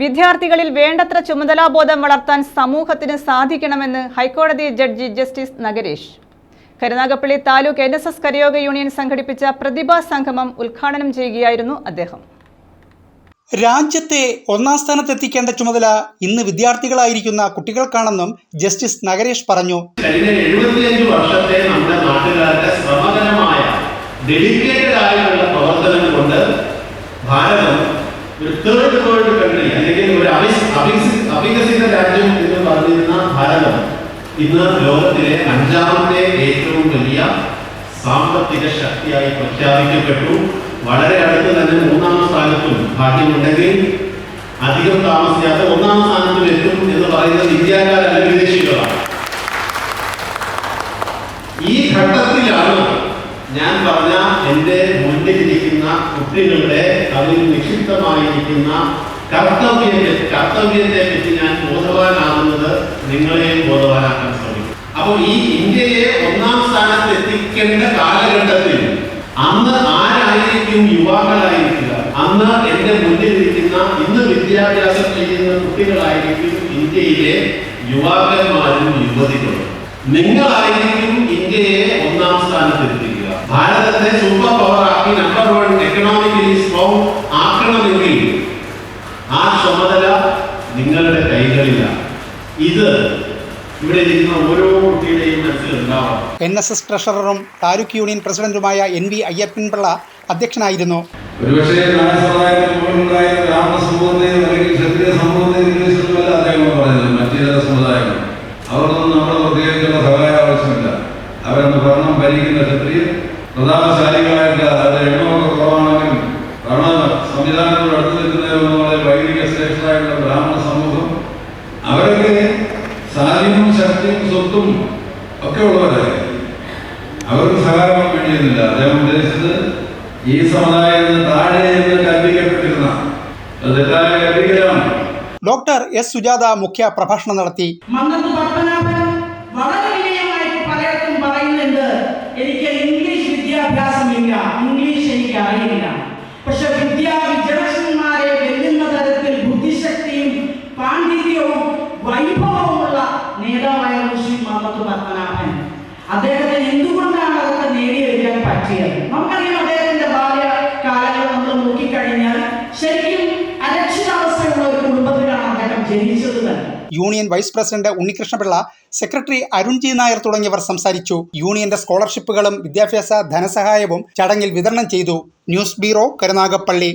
വിദ്യാർത്ഥികളിൽ വേണ്ടത്ര ചുമതലാബോധം വളർത്താൻ സമൂഹത്തിന് സാധിക്കണമെന്ന് ഹൈക്കോടതി judge justice Nagaresh. Karunagappally taluk N S S കരയോഗ union സംഘടിപ്പിച്ച പ്രതിഭാ സംഗമം ഉദ്ഘാടനം ചെയ്യുകയായിരുന്നു അദ്ദേഹം. രാജ്യത്തെ ഒന്നാം സ്ഥാനത്തെത്തിക്കേണ്ട ചുമതല ഇന്ന് വിദ്യാർത്ഥികളായിരിക്കുന്ന കുട്ടികൾക്കാണെന്നും ജസ്റ്റിസ് നഗരേഷ് പറഞ്ഞു. കഴിഞ്ഞ എഴുപത്തിയഞ്ച് വർഷത്തെ നമ്മുടെ നാട്ടുകാരുടെ ശ്രമകരമായ ഡെഡിക്കേറ്റഡ് ആയിട്ടുള്ള പ്രവർത്തനം കൊണ്ട് ഭാരതം ഒരു തേർഡ് വേൾഡ് അവികസിത രാജ്യം എന്ന് പറഞ്ഞിരുന്ന ഭാരതം ഇന്ന് ലോകത്തിലെ അഞ്ചാമത്തെ ഏറ്റവും വലിയ സാമ്പത്തിക ശക്തിയായി പ്രഖ്യാപിക്കപ്പെട്ടു. വളരെ അടുത്ത് തന്നെ മൂന്നാം സ്ഥാനത്തും ഭാഗ്യമുണ്ടെങ്കിൽ അധികം താമസിയാതെ ഒന്നാം സ്ഥാനത്തും എത്തും എന്ന് പറയുന്നത് ഇന്ത്യക്കാരല്ല വിദേശികളാണ് ഈ ഘട്ടത്തിലാണ് ഞാൻ പറഞ്ഞ എന്റെ മുന്നിലിരിക്കുന്ന കുട്ടികളുടെ അതിൽ നിക്ഷിപ്തമായിരിക്കുന്ന കർത്തവ്യത്തെ കർത്തവ്യത്തെ പറ്റി ഞാൻ ബോധവാനാകുന്നത് നിങ്ങളെയും ബോധവാനാക്കാൻ ശ്രമിക്കും. അപ്പോൾ ഈ ഇന്ത്യയെ ഒന്നാം സ്ഥാനത്ത് എത്തിക്കേണ്ട കാലഘട്ടത്തിൽ അന്ന് ആരായിരിക്കും യുവാക്കളായിരിക്കുക? അന്ന് എന്റെ മുന്നിലിരിക്കുന്ന ഇന്ന് വിദ്യാഭ്യാസം ചെയ്യുന്ന കുട്ടികളായിരിക്കും ഇന്ത്യയിലെ യുവാക്കന്മാരും യുവതികളും. നിങ്ങളായിരിക്കും ഇന്ത്യയെ ഒന്നാം സ്ഥാനത്ത് എത്തിക്കുക ഭാരതത്തെ സൂപ്പർ പവർ ആക്കി നമ്പർ വൺ എക്കണോമിക്കലി സ്ട്രോങ് ആക്കണമെങ്കിൽ ഇത് ഇവിടെ ഇരിക്കുന്ന ഓരോ കുട്ടിയുടെയും മനസ്സിൽ ഉണ്ടാവണം. എൻ എസ് എസ് ട്രഷററും താലൂക്ക് യൂണിയൻ പ്രസിഡന്റുമായ എൻ വി അയ്യപ്പൻപിള്ള അധ്യക്ഷനായിരുന്നു. ഒരുപക്ഷേ അവരൊക്കെ സാധ്യവും ശക്തിയും സ്വത്തും ഒക്കെ ഉള്ളവരായിരുന്നു അവർക്ക് സഹായം വേണ്ടിയിരുന്നില്ല. അദ്ദേഹം ഉദ്ദേശിച്ചത് ഈ സമുദായത്തിന് താഴെ എന്ന് കൽപ്പിക്കപ്പെട്ടിരുന്ന തെറ്റായ കൽപ്പിക്കലാണ്. ഡോക്ടർ എസ് സുജാത മുഖ്യ പ്രഭാഷണം നടത്തി. പറയുന്നുണ്ട് എനിക്ക് ഇംഗ്ലീഷ് വിദ്യാഭ്യാസമില്ല ഇംഗ്ലീഷ് എനിക്ക് അറിയില്ല വൈഭവവുമുള്ള നേതാവായിരുന്നു ശ്രീ മുഹമ്മദ് പത്മനാഭൻ. അദ്ദേഹത്തെ എന്തുകൊണ്ടാണ് അതൊക്കെ നേടിയെടുക്കാൻ പറ്റിയത്? നമുക്കറിയാം അദ്ദേഹത്തിന്റെ ബാല്യ കാലങ്ങൾ നമ്മൾ നോക്കിക്കഴിഞ്ഞാൽ ശരിക്കും അരക്ഷിതാവസ്ഥയുള്ള ഒരു കുടുംബത്തിലാണ് അദ്ദേഹം ജനിച്ചത് തന്നെ. Union vice president Unnikrishna Pillai secretary Arun G Nair തുടങ്ങിയവർ സംസാരിച്ചു. യൂണിയന്റെ സ്കോളർഷിപ്പുകളും വിദ്യാഭ്യാസ ധനസഹായവും ചടങ്ങിൽ വിതരണം ചെയ്തു. News bureau Karunagappally.